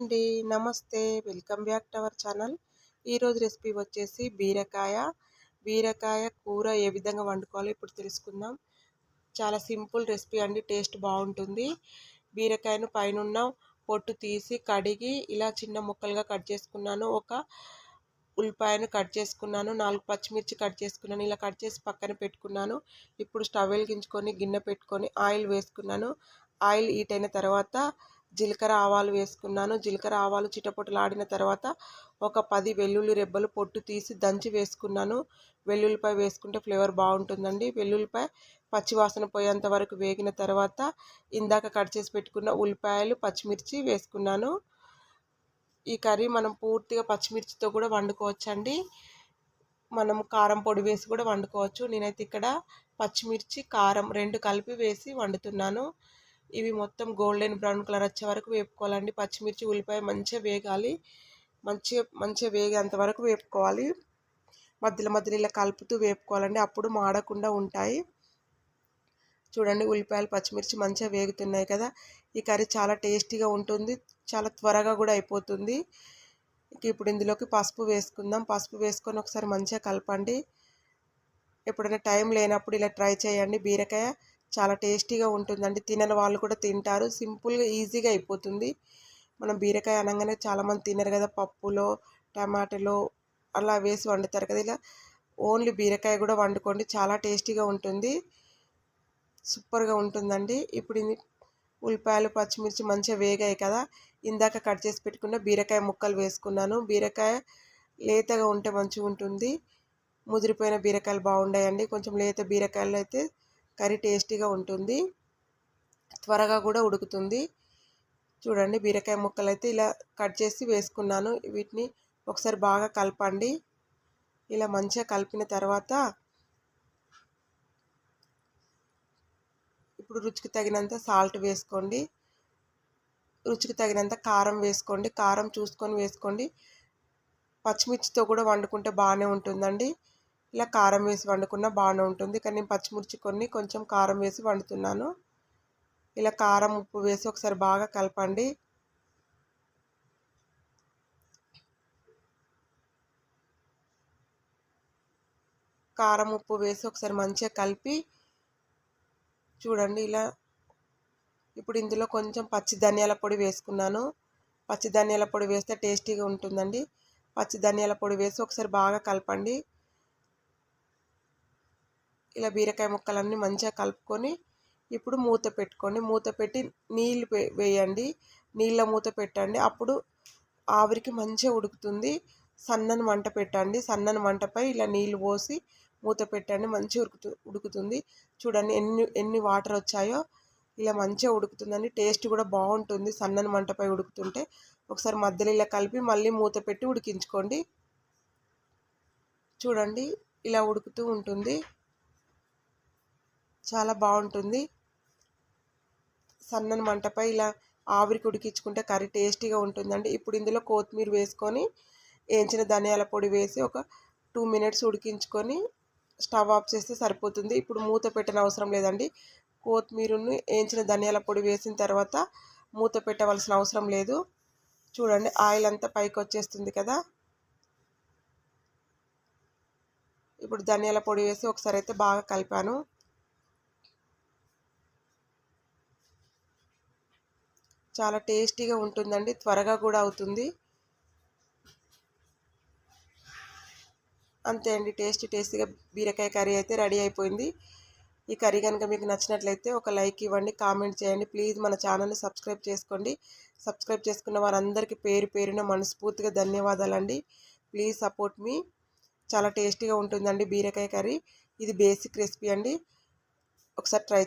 అండి. నమస్తే. Welcome back to our channel. ఈరోజు రెసిపీ వచ్చేసి బీరకాయ. బీరకాయ కూర ఏ విధంగా వండుకోవాలో ఇప్పుడు తెలుసుకుందాం. చాలా సింపుల్ రెసిపీ అండి. టేస్ట్ బాగుంటుంది. బీరకాయను పైన పొట్టు తీసి కడిగి ఇలా చిన్న ముక్కలుగా కట్ చేసుకున్నాను. ఒక ఉల్లిపాయను కట్ చేసుకున్నాను. నాలుగు పచ్చిమిర్చి కట్ చేసుకున్నాను. ఇలా కట్ చేసి పక్కన పెట్టుకున్నాను. ఇప్పుడు స్టవ్ వెలిగించుకొని గిన్నె పెట్టుకొని ఆయిల్ వేసుకున్నాను. ఆయిల్ హీట్ అయిన తర్వాత జీలకర్ర ఆవాలు వేసుకున్నాను. జీలకర్ర ఆవాలు చిటపొటలాడిన తర్వాత ఒక పది వెల్లుల్లి రెబ్బలు పొట్టు తీసి దంచి వేసుకున్నాను. వెల్లుల్లిపాయ వేసుకుంటే ఫ్లేవర్ బాగుంటుందండి. వెల్లుల్లిపాయ పచ్చివాసన పోయేంత వరకు వేగిన తర్వాత ఇందాక కట్ చేసి పెట్టుకున్న ఉల్లిపాయలు పచ్చిమిర్చి వేసుకున్నాను. ఈ కర్రీ మనం పూర్తిగా పచ్చిమిర్చితో కూడా వండుకోవచ్చండి. మనం కారం పొడి వేసి కూడా వండుకోవచ్చు. నేనైతే ఇక్కడ పచ్చిమిర్చి కారం రెండు కలిపి వేసి వండుతున్నాను. ఇవి మొత్తం గోల్డెన్ బ్రౌన్ కలర్ వచ్చే వరకు వేపుకోవాలండి. పచ్చిమిర్చి ఉల్లిపాయ మంచిగా వేగాలి. మంచిగా మంచిగా వేగేంత వరకు వేపుకోవాలి. మధ్యలో మధ్యలో ఇలా కలుపుతూ వేపుకోవాలండి. అప్పుడు మాడకుండా ఉంటాయి. చూడండి ఉల్లిపాయలు పచ్చిమిర్చి మంచిగా వేగుతున్నాయి కదా. ఈ కర్రీ చాలా టేస్టీగా ఉంటుంది. చాలా త్వరగా కూడా అయిపోతుంది. ఇప్పుడు ఇందులోకి పసుపు వేసుకుందాం. పసుపు వేసుకొని ఒకసారి మంచిగా కలపండి. ఎప్పుడైనా టైం లేనప్పుడు ఇలా ట్రై చేయండి బీరకాయ. చాలా టేస్టీగా ఉంటుందండి. తినని వాళ్ళు కూడా తింటారు. సింపుల్గా ఈజీగా అయిపోతుంది. మనం బీరకాయ అనగానే చాలామంది తినరు కదా పప్పులో టమాటాలో అలా వేసి వండుతారు కదా ఇలా ఓన్లీ బీరకాయ కూడా వండుకోండి. చాలా టేస్టీగా ఉంటుంది. సూపర్గా ఉంటుందండి. ఇప్పుడు ఉల్లిపాయలు పచ్చిమిర్చి మంచిగా వేగాయి కదా ఇందాక కట్ చేసి పెట్టుకున్న బీరకాయ ముక్కలు వేసుకున్నాను. బీరకాయ లేతగా ఉంటే మంచిగా ఉంటుంది. ముదిరిపోయిన బీరకాయలు బాగుండాయండి. కొంచెం లేత బీరకాయలు అయితే కర్రీ టేస్టీగా ఉంటుంది. త్వరగా కూడా ఉడుకుతుంది. చూడండి బీరకాయ ముక్కలు అయితే ఇలా కట్ చేసి వేసుకున్నాను. వీటిని ఒకసారి బాగా కలపండి. ఇలా మంచిగా కలిపిన తర్వాత ఇప్పుడు రుచికి తగినంత సాల్ట్ వేసుకోండి. రుచికి తగినంత కారం వేసుకోండి. కారం చూసుకొని వేసుకోండి. పచ్చిమిర్చితో కూడా వండుకుంటే బాగానే ఉంటుందండి. ఇలా కారం వేసి వండుకున్న బాగానే ఉంటుంది కానీ నేను పచ్చిమిర్చి కొన్ని కొంచెం కారం వేసి వండుతున్నాను. ఇలా కారం ఉప్పు వేసి ఒకసారి బాగా కలపండి. కారం ఉప్పు వేసి ఒకసారి మంచిగా కలిపి చూడండి ఇలా. ఇప్పుడు ఇందులో కొంచెం పచ్చి ధనియాల పొడి వేసుకున్నాను. పచ్చి ధనియాల పొడి వేస్తే టేస్టీగా ఉంటుందండి. పచ్చి ధనియాల పొడి వేసి ఒకసారి బాగా కలపండి. ఇలా బీరకాయ ముక్కలన్నీ మంచిగా కలుపుకొని ఇప్పుడు మూత పెట్టుకోండి. మూత పెట్టి నీళ్ళు వేయండి. నీళ్ళ మూత పెట్టండి. అప్పుడు ఆవిరికి మంచిగా ఉడుకుతుంది. సన్నని మంట పెట్టండి. సన్నని మంటపై ఇలా నీళ్ళు పోసి మూత పెట్టండి. మంచిగా ఉడుకుతు ఉడుకుతుంది. చూడండి ఎన్ని ఎన్ని వాటర్ వచ్చాయో ఇలా మంచిగా ఉడుకుతుందండి. టేస్ట్ కూడా బాగుంటుంది. సన్నని మంటపై ఉడుకుతుంటే ఒకసారి మధ్యలో ఇలా కలిపి మళ్ళీ మూత పెట్టి ఉడికించుకోండి. చూడండి ఇలా ఉడుకుతూ ఉంటుంది. చాలా బాగుంటుంది. సన్నని మంటపై ఇలా ఆవిరికి ఉడికించుకుంటే కర్రీ టేస్టీగా ఉంటుందండి. ఇప్పుడు ఇందులో కొత్తిమీర వేసుకొని వేయించిన ధనియాల పొడి వేసి ఒక టూ మినిట్స్ ఉడికించుకొని స్టవ్ ఆఫ్ చేస్తే సరిపోతుంది. ఇప్పుడు మూత పెట్టిన అవసరం లేదండి. కొత్తిమీరను వేయించిన ధనియాల పొడి వేసిన తర్వాత మూత పెట్టవలసిన అవసరం లేదు. చూడండి ఆయిల్ అంతా పైకి వచ్చేస్తుంది కదా. ఇప్పుడు ధనియాల పొడి వేసి ఒకసారి అయితే బాగా కలిపాను. చాలా టేస్టీగా ఉంటుందండి త్వరగా కూడా అవుతుంది. అంతే అండి టేస్టీ టేస్టీగా బీరకాయ కర్రీ అయితే రెడీ అయిపోయింది. ఈ కర్రీ కనుక మీకు నచ్చినట్లయితే ఒక లైక్ ఇవ్వండి కామెంట్ చేయండి. ప్లీజ్ మన ఛానల్ని సబ్స్క్రైబ్ చేసుకోండి. సబ్స్క్రైబ్ చేసుకున్న వారందరికీ పేరు పేరున మనస్ఫూర్తిగా ధన్యవాదాలండి. ప్లీజ్ సపోర్ట్ మీ. చాలా టేస్టీగా ఉంటుందండి బీరకాయ కర్రీ. ఇది బేసిక్ రెసిపీ అండి. ఒకసారి ట్రై